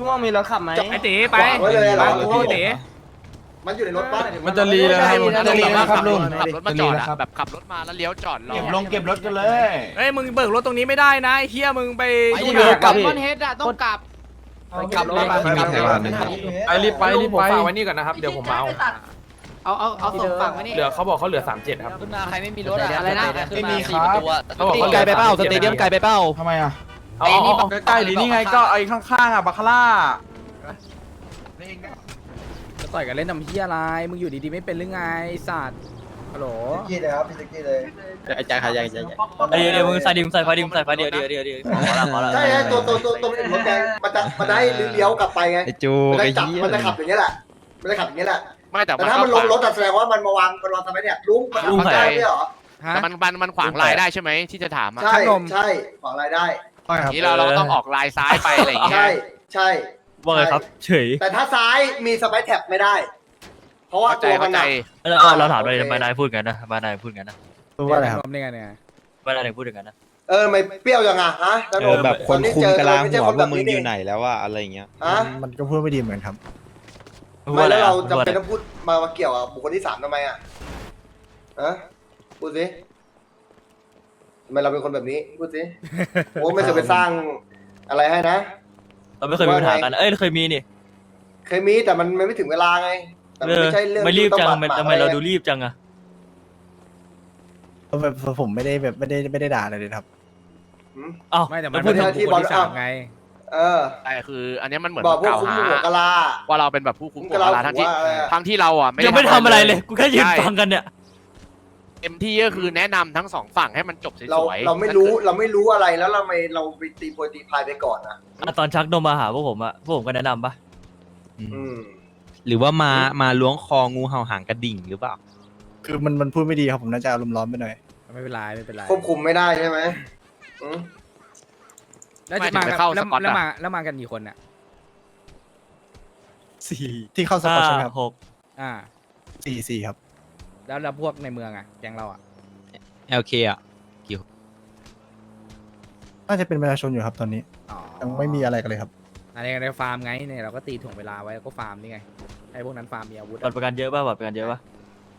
พี่ม่วงมีรถขับไหมไอ้ตีไปขวางไว้เลยเหรอ ไปกูตีมันอยู่ในรถบ้านมันจะรีแล้วครับมันจะรีแล้วครับลุงขับรถมาจอดอะแบบขับรถมาแล้วเลี้ยวจอดรอเก็บลงเก็บรถกันเลย เฮ้ยมึงเบิกรถตรงนี้ไม่ได้นะไอ้เฮียมึงไปไปนู่นเรือน่ะกลับก้อนเฮดอะต้องกลับกลับรถไปไปไปรีบไปรีบไปฝากไว้นี่ก่อนนะครับเดี๋ยวผมมาเอาเอาเอาเอาส่งฝั่งไว้นี่เหลือเขาบอกเขาเหลือ 37 ครับขึ้นมาใครไม่มีรถอะอะไรนะขึ้นมาสี่ประตูอะเขาบอกเขาหลือไกลไปเปล่าสเตเดียมไกลไปเปล่าทำไมอะ เอาเอาเอาใกล้ๆหรือนี่ไงก็ไอ้ข้างๆอะบาคาร่าจะต่อยกันเล่นทำเฮียอะไร มึงอยู่ดีๆไม่เป็นหรือไงไอ้สัตว์ฮัลโหลพี่เลยครับพี่ตะกี้เลยใจใครใจใจเดี๋ยวเดี๋ยวมึงใส่ดิมใส่ไฟดิมใส่ไฟเดี๋ยวเดี๋ยวเดี๋ยวเดี๋ยวขอละขอละใช่ใช่ตัวตัวตัวตัวมันรถแดงมันจะมันได้เลี้ยวกลับไปไงไอจูมันไอจะจับเหี้ยมันจะขับอย่างเงี้ยแหละมันจะขับอย่างเงี้ยแหละไม่แต่แต่มันถ้าก็มันลงรถอะแสดงว่ามันมาวางมันวางทำไมเนี่ยลุงมันขับได้ไม่เหรอฮะแต่มันมันมันขวางลายได้ใช่ไหมที่จะถามอะใช่ขนมใช่ของรายได้ ทีนี้เราเราต้องออกลายซ้ายไปอะไรอย่างเงี้ยใช่ใช่ ว่าไงครับเฉยแต่ถ้าซ้ายมีสไปร์แท็บไม่ได้ เพราะว่าเข้าใจตัวมัเข้านใจอะเราเราถามเลยทำไมนายพูดกันนะทำไมนายพูดกันนะว่าอะไรครับมได้ไงเนี่ย ทำไมนายถึงพูดอย่างนั้นนะ เออไม่เปรี้ยวยังอะฮะแล้วเออแบบคนคุมกะลาหัวไม่ใช่ว่ามึงแบบนี้อยู่ไหนแล้วว่าอะไรอย่างเงี้ย ฮะมันก็พูดไม่ดีเหมือนครับ พูดไม่อะไรแล้วอะเราพูดจำอะไรเป็นต้องพูดมามาเกี่ยวกับบุคคลที่สามทำไมอะฮะพูดสิ ทำไมเราเป็นคนแบบนี้พูดสิโอ้ไม่เคยไปสร้างอะไรให้นะ เราไม่เคยมีปัญหากัน เอ้ยเคยมีนี่เคยมีแต่มันไม่ถึงเวลาไง แต่มันไม่ใช่เรื่องไม่รีบจังที่ต้องทำไมบดหมางเราอะดูรีบจังอะแบบผมไม่ได้แบบไม่ได้ไม่ได้ด่าอะไรเลยครับหืมอ้าวไม่แต่มันพูไม่ดใช่ถึงที่บุคคลที่บอลสามไง เออแต่คืออันเนี้ยมันเหมือนบอกพวกกล่าวคุ้มหาหัวกะลาว่าเราเป็นแบบผู้คุมคุ้มหัวกะลากะลาทั้งที่หัวอะไรอะทั้งที่เราอะไม่ยังไม่ทำอะไรเลย กูแค่ยืนฟังกันเนี่ย เต็มที่ก็คือแนะนำทั้งสองฝั่งให้มันจบสเราวยๆเราไม่รู้เราไม่รู้อะไรแล้วเราไม่เราไปตีโพยตีพายไปก่อนนะอะตอนชักนมมาหาพวกผมอะพวกผมก็แนะนำปะอืม หรือว่ามามาล้วงคองูเห่าหางกระดิ่งหรือเปล่า คือมันมันพูดไม่ดีครับผมน่าจะอารมณ์ร้อนไปหน่อย ไม่เป็นไรไม่เป็นไรควบคุมไม่ได้ใช่ไหมอืมแล้วไม่จะถึงมาไปกันเข้าสแล้วกอตแล้วอะมาแล้วมากันกี่คนอะสี่ที่เข้าสปอห้าร์ตใช่ไหมครับหกอ่าสี่สี่ครับ แล้วแล้วพวกในเมืองอะแก๊งเราอะ LK อะ น่าจะเป็นประชาชนอยู่ครับตอนนี้อ๋อยังไม่มีอะไรกันเลยครับ อะไรกันในฟาร์มไงเนี่ยเราก็ตีถ่วงเวลาไว้แล้วก็ฟาร์มนี่ไงไอ้พวกนั้นฟาร์มมีอาวุธบัตอะรประกันเยอะป่ะบัตรประกันเยอะป่ะ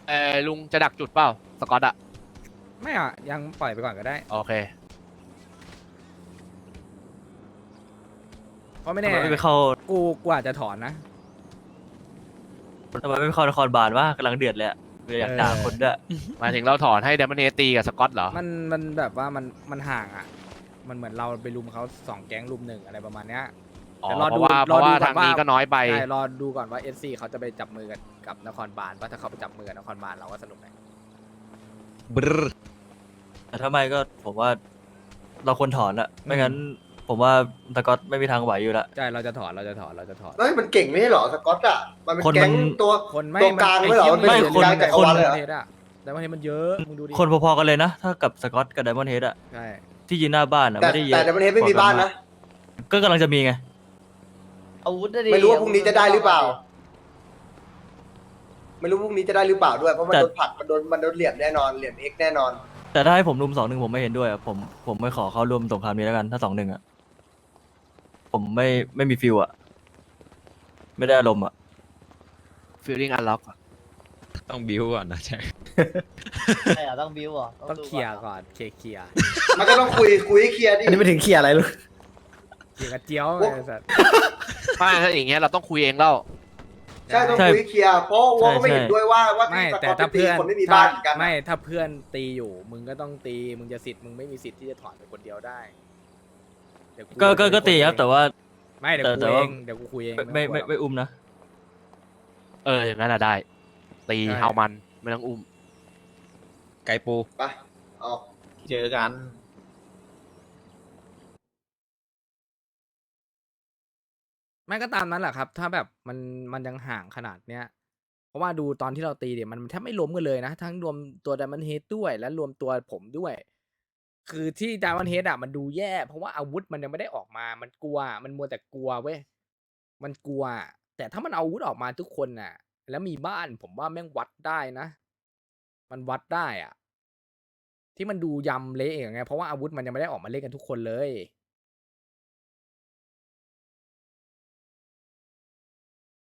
เออลุงจะดักจุดเปล่าสกอตอะไม่อะยังปล่อยไปก่อนก็ได้ โอเคเพราะไม่ทำแน่ไมไม่ไปเข้ากูกูอาจจะถอนนะทำไมไม่ไปเข้านครบาลวะกำลังเดือดเลยอะ อยากด่าคนด้วยหมายถึงเราถอนให้เดมอนเฮตีกับสกอตเหรอ มันมันแบบว่ามันมันห่างอะ มันเหมือนเราไปลุมเขาสองแก๊งลุมหนึ่งอะไรประมาณเนี้ยอ๋อแต่รอเพดูราะว่าเพรอราะดูว่าก่อนทางนี้ว่าก็น้อยไป ใช่รอดูก่อนว่า SC เขาจะไปจับมือกันกับนครบาลว่าถ้าเขาไปจับมือกับนครบาลเราก็สนุกไงบรแต่ถ้าไม่ก็ผมว่าเราควรถอนอะไม่งั้น ผมว่าตะก๊อตไม่มีทางไหวอยู่ละ ใช่เราจะถอนเราจะถอนเราจะถอนเฮ้ยมันเก่งไม่ใช่เหรอสกอตอะ มันเป็นคนมัน แก๊งตัวคนไม่ตัวกลางไม่เหรออ้มันเป็นหี้ยศูนย์กลางจักรวาลเลยเหรอเทสอะแต่ว่าเทสมันเยอะมึงดูดิคนพอๆกันเลยนะ ถ้ากับสกอตกับไดมอนเฮดอะใช่ที่ยืนหน้าบ้านอะแต่ไม่ได้เยอะแต่ในประเทศไม่มีบ้านนะ ก็กำลังจะมีไง อาวุธไม่รู้ว่าพรุ่งนี้จะได้หรือเปล่า ไม่รู้พรุ่งนี้จะได้หรือเปล่าด้วย เพราะมันแต่ โดนผลักมันโดนมันโดนเหลี่ยมแน่นอน เหลี่ยมเอ็กแน่นอน แต่ถ้าให้ผมรุมสองหนึ่งผมไม่เห็นด้วยอะผมผมไม่ขอเข้าร่วมสงครามนี้แล้วกันถ้าสองหนึ่งอะ ผมไม่ไม่มีฟิลอะไม่ได้อารมณ์อะ feeling unlock ต้องบิวก่อนนะใช่ใช่เหรอต้องบิวเหรอต้องเคลียร์ก่อนเคลียร์เคลียร์มันก็ต้องคุยคุยให้เคลียร์ดิอันนี้ไม่ถึงเคลียร์อะไรเลยเคลียร์กระเจียวพวกไอ้สัสไม่ถ้าอย่างเงี้ยเราต้องคุยเองแล้วใช่ต้องคุยให้เคลียร์เพราะว่าก็ไม่เห็นด้วยว่าว่าไม่ที่สกแต่อตถ้าไปตีเพื่อนคนไม่มีบ้านเหมือนกันไม่นะถ้าเพื่อนตีอยู่ มึงก็ต้องตีมึงจะสิทธิ์มึงไม่มีสิทธิ์ที่จะถอนไปคนเดียวได้เดี๋ยวก็ก็ก็ตีครับแต่ว่า ไม่เดี๋ยวแต่กูแต่เอว่า งเดี๋ยวกูคุยเองไม่ไม่ต้องกลัวไม่อุ้มนะ เอออย่างนั้นอะได้ ตีใช่เอามันไม่ต้องอุ้ม ไก่ปู ไปออก เจอกันไม่ก็ตามนั้นแหละครับ ถ้าแบบมันมันยังห่างขนาดเนี้ยเพราะว่าดูตอนที่เราตีเนี่ยมันแทบไม่ล้มกันเลยนะ ทั้งรวมตัว Diamond Head ด้วย และรวมตัวผมด้วย คือที่ดาวันเฮดอะมันดูแย่ เพราะว่าอาวุธมันยังไม่ได้ออกมา มันกลัว มันมัวแต่กลัวเว้ย มันกลัว แต่ถ้ามันเอาอาวุธออกมาทุกคนน่ะ แล้วมีบ้านผมว่าแม่งวัดได้นะ มันวัดได้อะ ที่มันดูยำเละอย่างเงี้ยเพราะว่าอาวุธมันยังไม่ได้ออกมาเล่นกันทุกคนเลย